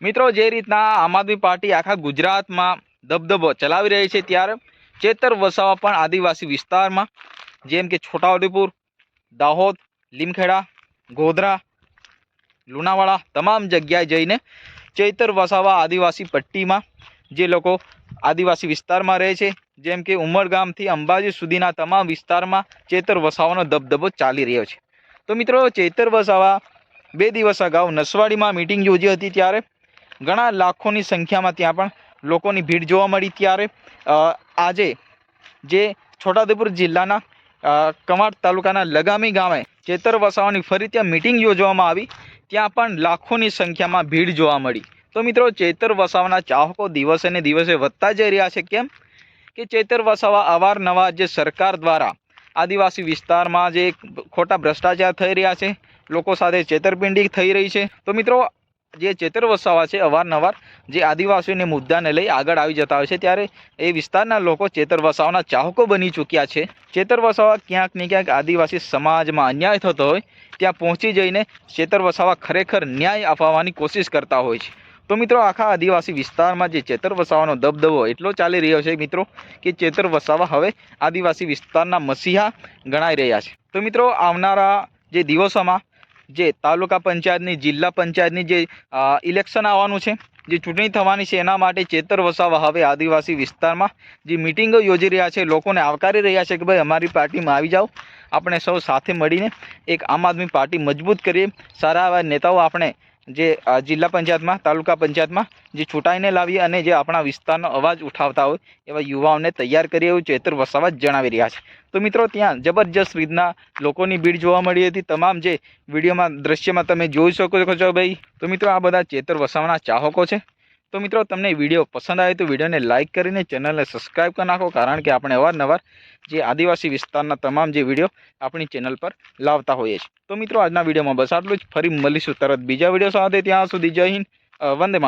મિત્રો, જે રીતના આમ આદમી પાર્ટી આખા ગુજરાતમાં દબદબો ચલાવી રહી છે ત્યારે ચેતર વસાવા પણ આદિવાસી વિસ્તારમાં, જેમ કે છોટાઉદેપુર, દાહોદ, લીમખેડા, ગોધરા, લુણાવાડા, તમામ જગ્યાએ જઈને ચૈતર વસાવા આદિવાસી પટ્ટીમાં જે લોકો આદિવાસી વિસ્તારમાં રહે છે, જેમ કે ઉમરગામથી અંબાજી સુધીના તમામ વિસ્તારમાં ચેતર વસાવાનો દબદબો ચાલી રહ્યો છે. તો મિત્રો, ચેતર વસાવા બે દિવસ અગાઉ નસવાડીમાં મિટિંગ યોજી હતી ત્યારે ઘણા લાખોની સંખ્યામાં ત્યાં પણ લોકોની ભીડ જોવા મળી ત્યારે આજે જે છોટાઉદેપુર જિલ્લાના કમાડ તાલુકાના લગામી ગામે ચેતર વસાવાની ફરી ત્યાં મિટિંગ યોજવામાં આવી, ત્યાં પણ લાખોની સંખ્યામાં ભીડ જોવા મળી. તો મિત્રો, ચેતર વસાવાના ચાહકો દિવસે ને દિવસે વધતા જઈ રહ્યા છે. કેમ કે ચેતર વસાવા અવારનવાર જે સરકાર દ્વારા આદિવાસી વિસ્તારમાં જે ખોટા ભ્રષ્ટાચાર થઈ રહ્યા છે, લોકો સાથે છેતરપિંડી થઈ રહી છે. તો મિત્રો જે ચેતર વસાવા છે, અવારનવાર જે આદિવાસીઓને મુદ્દાને લઈ આગળ આવી જતા હોય છે, ત્યારે એ વિસ્તારના લોકો ચેતર વસાવાના ચાહકો બની ચૂક્યા છે. ચેતર વસાવા ક્યાંક ને ક્યાંક આદિવાસી સમાજમાં અન્યાય થતો હોય, ત્યાં પહોંચી જઈને ચેતર વસાવા ખરેખર ન્યાય અપાવવાની કોશિશ કરતા હોય છે. તો મિત્રો, આખા આદિવાસી વિસ્તારમાં જે ચેતર વસાવાનો દબદબો એટલો ચાલી રહ્યો છે મિત્રો, કે ચેતર વસાવા હવે આદિવાસી વિસ્તારના મસીહા ગણાઈ રહ્યા છે. તો મિત્રો, આવનારા જે દિવસોમાં જે તાલુકા પંચાયતની, જિલ્લા પંચાયતની જે ઇલેક્શન આવવાનું છે, જે ચૂંટણી થવાની છે, એના માટે ચેતર વસાવા હવે આદિવાસી વિસ્તારમાં જે મિટિંગો યોજી રહ્યા છે, લોકોને આવકારી રહ્યા છે કે ભાઈ અમારી પાર્ટીમાં આવી જાઓ, આપણે સૌ સાથે મળીને એક આમ આદમી પાર્ટી મજબૂત કરીએ, સારા એવા નેતાઓ આપણે જે જિલ્લા પંચાયતમાં, તાલુકા પંચાયતમાં જે ચૂંટાઈને લાવીએ અને જે આપણા વિસ્તારનો અવાજ ઉઠાવતા હોય એવા યુવાઓને તૈયાર કરીએ એવું ચેતર વસાવા જણાવી રહ્યા છે. તો મિત્રો, ત્યાં જબરજસ્ત રીતના લોકોની ભીડ જોવા મળી હતી. તમામ જે વિડીયોમાં, દ્રશ્યમાં તમે જોઈ શકો છો ભાઈ. તો મિત્રો, આ બધા ચેતર વસાવાના ચાહકો છે. તો મિત્રો, તમને વીડિયો પસંદ આવે તો વિડીયોને લાઇક કરીને ચેનલને સબસ્ક્રાઈબ કરી નાખો, કારણ કે આપણે અવારનવાર જે આદિવાસી વિસ્તારના તમામ જે વીડિયો આપણી ચેનલ પર લાવતા હોઈએ છીએ તો મિત્રો, આજના વિડીયોમાં બસ આટલું જ ફરી મળીશું તરત બીજા વીડિયો સાથે ત્યાં સુધી જય હિન્દ વંદે.